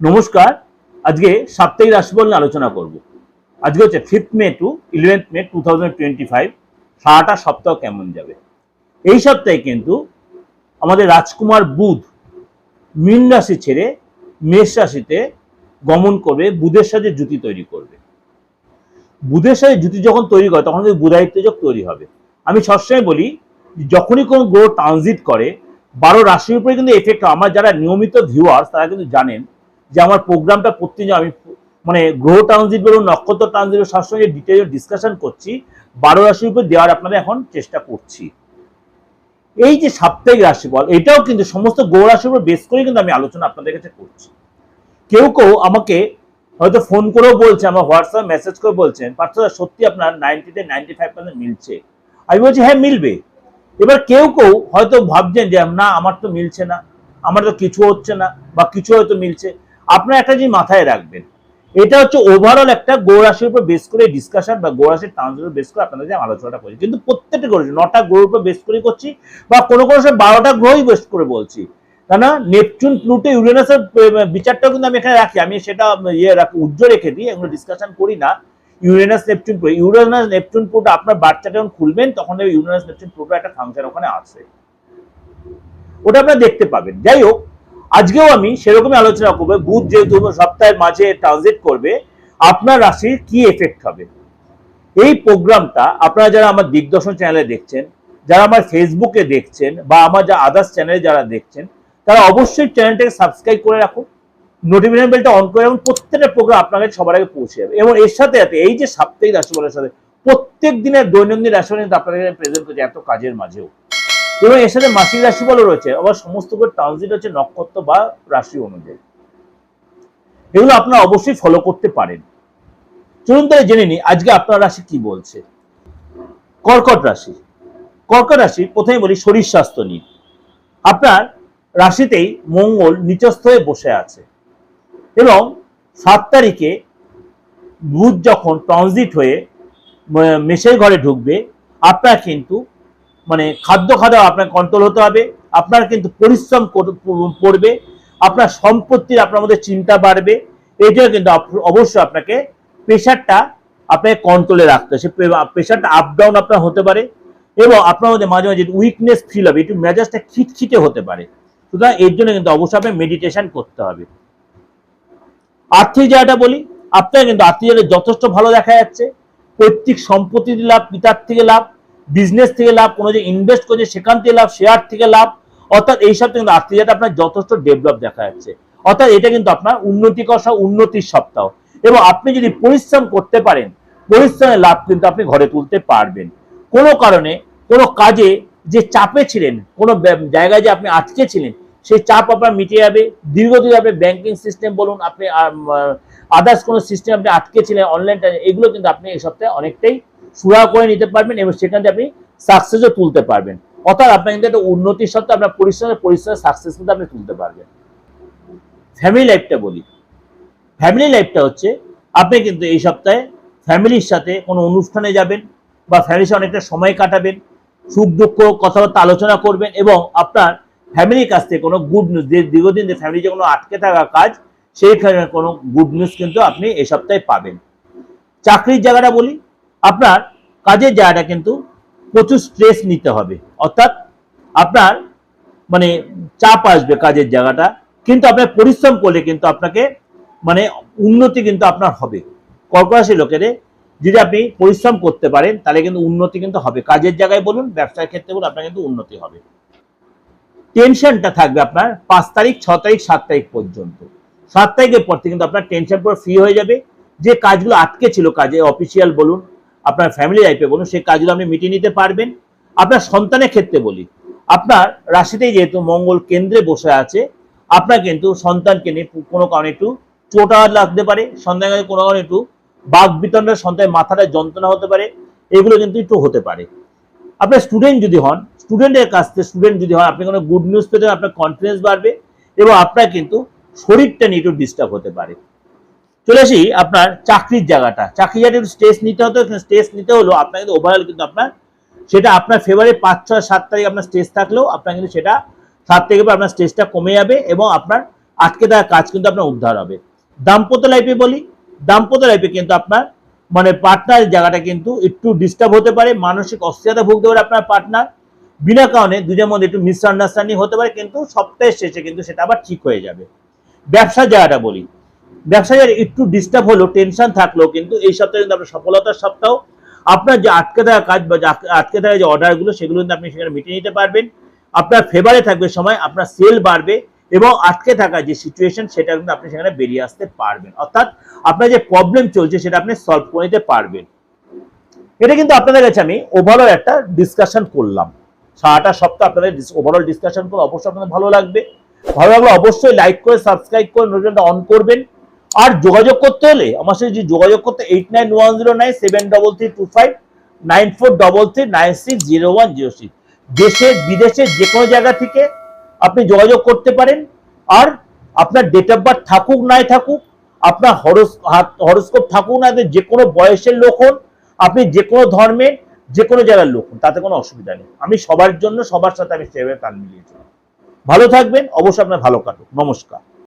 নমস্কার, আজকে সাপ্তাহিক রাশিফল নিয়ে আলোচনা করব। আজকে হচ্ছে fifth May to eleventh May two thousand twenty five সারাটা সপ্তাহ কেমন যাবে? এই সপ্তাহে কিন্তু আমাদের রাজকুমার বুধ মীন রাশি ছেড়ে মেষ রাশিতে গমন করবে, বুধের সাথে জুতি তৈরি করবে। বুধের সাথে জুতি যখন তৈরি করে, তখন কিন্তু বুধায়িত্বযোগ তৈরি হবে। আমি সবসময় বলি, যখনই কোনো গ্রহ ট্রানজিট করে, বারো রাশির উপরে কিন্তু এফেক্ট হয়। আমার যারা নিয়মিত ভিউয়ার্স তারা কিন্তু জানেন যে আমার প্রোগ্রামটা প্রতিদিন আমি মানে গ্রহ ট্রানজিট বলুন, নক্ষত্র ট্রানজিট সবসময় ডিটেল ডিসকাশন করছি। বারো রাশির উপর দেওয়ার আপনাদের এখন চেষ্টা করছি। এই যে সাপ্তাহিক রাশিফল, এটাও কিন্তু সমস্ত গ্রহ রাশির উপর বেস করে কিন্তু আমি আলোচনা আপনাদের কাছে করছি। কেউ কেউ আমাকে হয়তো ফোন করেও বলছে আমার হোয়াটসঅ্যাপ মেসেজ করে বলছেন পার্থ সত্যি আপনার নাইনটিতে নাইনটি ফাইভ পার্সেন্ট মিলছে। আমি বলছি হ্যাঁ মিলবে। এবার কেউ কেউ হয়তো ভাবছেন যে, না, আমার তো মিলছে না, আমার তো কিছু হচ্ছে না, বা কিছু হয়তো মিলছে। আপনার একটা জিনিস মাথায় রাখবেন, এটা হচ্ছে ওভারঅল একটা গৌরাশির উপর বেস করে ডিসকাশন বা গৌরাশির ট্রান্সের উপর বেস করে আপনাদের যে আলোচনাটা করছি। কিন্তু প্রত্যেকটা গ্রহ নটা গ্রহের উপর বেস করে করছি বা কোনো কোনো সময় বারোটা গ্রহই বেস করে বলছি। কেন নেপচুন, প্লুটো, ইউরেনাসের বিচারটাও কিন্তু আমি এখানে রাখি। আমি সেটা ইয়ে রাখি, উজ্জ্বল রেখে দিই, এগুলো ডিসকাশন করি না। Uranus, Neptune, Pluto, Uranus, Neptune, Pluto, আপনার বাচ্চাটা যখন খুলবেন, তখন ইউরেনাস, নেপচুন প্লুটো একটা ফাংশন ওখানে আছে। ওটা আপনারা দেখতে পাবেন। যাই হোক আজকেও আমি সেরকমই আলোচনা করব। বুধ যেহেতু সপ্তাহের মাঝে ট্রানজিট করবে, আপনার রাশির কি এফেক্ট হবে? এই প্রোগ্রামটা আপনারা যারা আমার দিগদর্শন চ্যানেলে দেখছেন, যারা আমার ফেসবুকে দেখছেন, বা আমার যা আদার্স চ্যানেলে যারা দেখছেন, তারা অবশ্যই চ্যানেলটাকে সাবস্ক্রাইব করে রাখুন নোটিফিকেশন বেলটা অন করে রাখুন, প্রত্যেকটা প্রোগ্রাম আপনার কাছে সবার আগে পৌঁছে যাবে। এবং এর সাথে সাথে এই যে সাপ্তাহিক রাশিফলের সাথে, প্রত্যেক দিনের দৈনন্দিন রাশিফল কিন্তু আপনাদের প্রেজেন্ট করছে এত কাজের মাঝেও। এবং এর সাথে মাসিক রাশিফলও রয়েছে। আবার সমস্ত ট্রানজিট হচ্ছে নক্ষত্র বা রাশি অনুযায়ী। এগুলো আপনারা অবশ্যই ফলো করতে পারেন। চলুন তাহলে জেনে নিই, আজকে আপনার রাশি কি বলছে? কর্কট রাশি। কর্কট রাশি প্রথমে বলি শরীর স্বাস্থ্য নিয়ে। আপনার রাশিতেই মঙ্গল নিচস্থ হয়ে বসে আছে। এবং সাত তারিখে বুধ যখন ট্রানজিট হয়ে মেষের ঘরে ঢুকবে, আপনার কিন্তু মানে খাদ্য খাওয়া আপনার কন্ট্রোল হতে হবে, আপনার কিন্তু পরিশ্রম পড়বে, আপনার সম্পত্তির আপনার মধ্যে চিন্তা বাড়বে জন্য কিন্তু অবশ্যই আপনাকে প্রেশারটা আপনাকে কন্ট্রোলে রাখতে হবে। সে প্রেশারটা আপ ডাউন আপনার হতে পারে এবং আপনার মধ্যে মাঝে মাঝে উইকনেস ফিল হবে, একটু মেজাজটা খিটখিটে হতে পারে। সুতরাং এর জন্য কিন্তু অবশ্যই আপনার মেডিটেশন করতে হবে। আর্থিক জায়গাটা বলি, আপনার কিন্তু আর্থিক জায়গাটা যথেষ্ট ভালো দেখা যাচ্ছে। পৈতৃক সম্পত্তি লাভ, পিতার থেকে লাভ বিজনেস থেকে লাভ, কোনো যে ইনভেস্ট করছে সেখান থেকে লাভ শেয়ার থেকে লাভ, অর্থাৎ এইসব কিন্তু আর্থিক জায়গাটা আপনার যথেষ্ট ডেভেলপ দেখা যাচ্ছে। অর্থাৎ এটা কিন্তু আপনার উন্নতিকর সহ উন্নতির সপ্তাহ। এবং আপনি যদি পরিশ্রম করতে পারেন, পরিশ্রমের লাভ কিন্তু আপনি ঘরে তুলতে পারবেন। কোনো কারণে, কোনো কাজে যে চাপে ছিলেন, কোনো জায়গায় যে আপনি আটকে ছিলেন, সেই চাপ আপনার মিটে যাবে। দীর্ঘদিন আপনি ব্যাংকিং সিস্টেম বলুন, আপনি আদার্স কোনো সিস্টেম আপনি আটকে ছিলেন অনলাইন এগুলো কিন্তু আপনি এই সপ্তাহে অনেকটাই সুরা করে নিতে পারবেন এবং সেখান আপনি সাকসেসও তুলতে পারবেন। অর্থাৎ আপনার কিন্তু একটা উন্নতির সত্ত্বে আপনার পরিশ্রমের পরিশ্রমের সাকসেস কিন্তু আপনি তুলতে পারবেন। ফ্যামিলি লাইফটা বলি। ফ্যামিলি লাইফটা হচ্ছে, আপনি কিন্তু এই সপ্তাহে ফ্যামিলির সাথে কোনো অনুষ্ঠানে যাবেন বা ফ্যামিলির সাথে অনেকটা সময় কাটাবেন, সুখ দুঃখ, কথাবার্তা আলোচনা করবেন এবং আপনার ফ্যামিলির কাছ থেকে কোনো গুড নিউজ যে দীর্ঘদিন যে ফ্যামিলি যে কোনো আটকে থাকা কাজ সেইখানে কোনো গুড নিউজ কিন্তু আপনি এই সপ্তাহে পাবেন। চাকরির জায়গাটা বলি আপনার কাজের জায়গাটা কিন্তু প্রচুর স্ট্রেস নিতে হবে। অর্থাৎ আপনার মানে চাপ আসবে কাজের জায়গাটা, কিন্তু আপনার পরিশ্রম করলে কিন্তু আপনাকে মানে উন্নতি কিন্তু আপনার হবে। কর্কট রাশির লোকেদের যদি আপনি পরিশ্রম করতে পারেন, তাহলে কিন্তু উন্নতি কিন্তু হবে। কাজের জায়গায় বলুন, ব্যবসার ক্ষেত্রে বলুন, আপনার কিন্তু উন্নতি হবে। টেনশনটা থাকবে আপনার পাঁচ তারিখ, ছ তারিখ, সাত তারিখ পর্যন্ত। সাত তারিখের পর থেকে কিন্তু আপনার টেনশন পুরো ফ্রি হয়ে যাবে। যে কাজগুলো আটকে ছিল কাজে অফিসিয়াল বলুন আপনার ফ্যামিলি লাইফে বলুন, সেই কাজগুলো আপনি মিটিয়ে নিতে পারবেন, আপনার সন্তানের ক্ষেত্রে বলি, আপনার রাশিতেই যেহেতু মঙ্গল কেন্দ্রে বসে আছে, আপনার কিন্তু সন্তানকে নিয়ে কোনো কারণে একটু চোট লাগতে পারে, সন্তানের কাছে কোনো কারণে একটু বাঘ বিতণ্ডের সন্তানের মাথাটা যন্ত্রণা হতে পারে, এগুলো কিন্তু একটু হতে পারে। আপনার স্টুডেন্ট যদি হন স্টুডেন্টের কাছ থেকে স্টুডেন্ট যদি হন, আপনি কোনো গুড নিউজ পেতে আপনার কনফিডেন্স বাড়বে এবং আপনার কিন্তু শরীরটা নিয়ে একটু ডিস্টার্ব হতে পারে। চলে আসি আপনার চাকরির জায়গাটা। চাকরি জায়গাটা একটু স্ট্রেস নিতে হতো স্ট্রেস নিতে হলো, আপনার কিন্তু ওভারঅল কিন্তু আপনার সেটা আপনার ফেভারে পাঁচ, ছয়, সাত তারিখ আপনার স্টেজ থাকলেও আপনার কিন্তু সেটা সাত থেকে আপনার স্টেজটা কমে যাবে এবং আপনার আটকে থাকা কাজ কিন্তু আপনার উদ্ধার হবে। দাম্পত্য লাইফে বলি, দাম্পত্য লাইফে কিন্তু আপনার মানে পার্টনার জায়গাটা কিন্তু একটু ডিস্টার্ব হতে পারে, মানসিক অস্থিরতা ভুগতে পারে আপনার পার্টনার বিনা কারণে দুজনের মধ্যে একটু মিসআন্ডারস্ট্যান্ডিং হতে পারে, কিন্তু সপ্তাহের শেষে কিন্তু সেটা আবার ঠিক হয়ে যাবে। ব্যবসার জায়গাটা বলি ব্যবসা জায়গায় একটু ডিস্টার্ব হলো টেনশন থাকলেও কিন্তু এই সপ্তাহে কিন্তু আপনার সফলতার সপ্তাহ। আপনার যে আটকে থাকা কাজ বা আটকে- থাকা যে অর্ডারগুলো সেগুলো কিন্তু আপনি সেখানে মিটিয়ে নিতে পারবেন। আপনার ফেভারে থাকবে সময়, আপনার সেল বাড়বে এবং আটকে থাকা যে সিচুয়েশন সেটা কিন্তু আপনি সেখানে বেরিয়ে আসতে পারবেন। অর্থাৎ আপনার যে প্রবলেম চলছে, সেটা আপনি সলভ করে নিতে পারবেন। এটা কিন্তু আপনাদের কাছে আমি ওভারঅল একটা ডিসকাশন করলাম। সারাটা সপ্তাহ আপনাদের ওভারঅল ডিসকাশন করে অবশ্যই আপনাদের ভালো লাগবে। ভালো লাগলে অবশ্যই লাইক করে সাবস্ক্রাইব করে নোটিফিকেশনটা অন করবেন। আর যোগাযোগ করতে হলে আমার সাথে যে যোগাযোগ করতে eight nine one zero nine seven double three two five nine four double three nine six zero one zero six দেশের বিদেশের যে কোনো জায়গা থেকে আপনি যোগাযোগ করতে পারেন। আর আপনার ডেট অফ বার্থ থাকুক, নাই থাকুক, আপনার হরস হরস্কোপ থাকুক, না যে কোনো বয়সের লোক হন, আপনি যে কোনো ধর্মের যে কোনো জায়গার লোক হন, তাতে কোনো অসুবিধা নেই। আমি সবার জন্য সবার সাথে আমি সেভাবে তাল মিলিয়েছি। ভালো থাকবেন, অবশ্যই আপনার ভালো কাটুক। নমস্কার।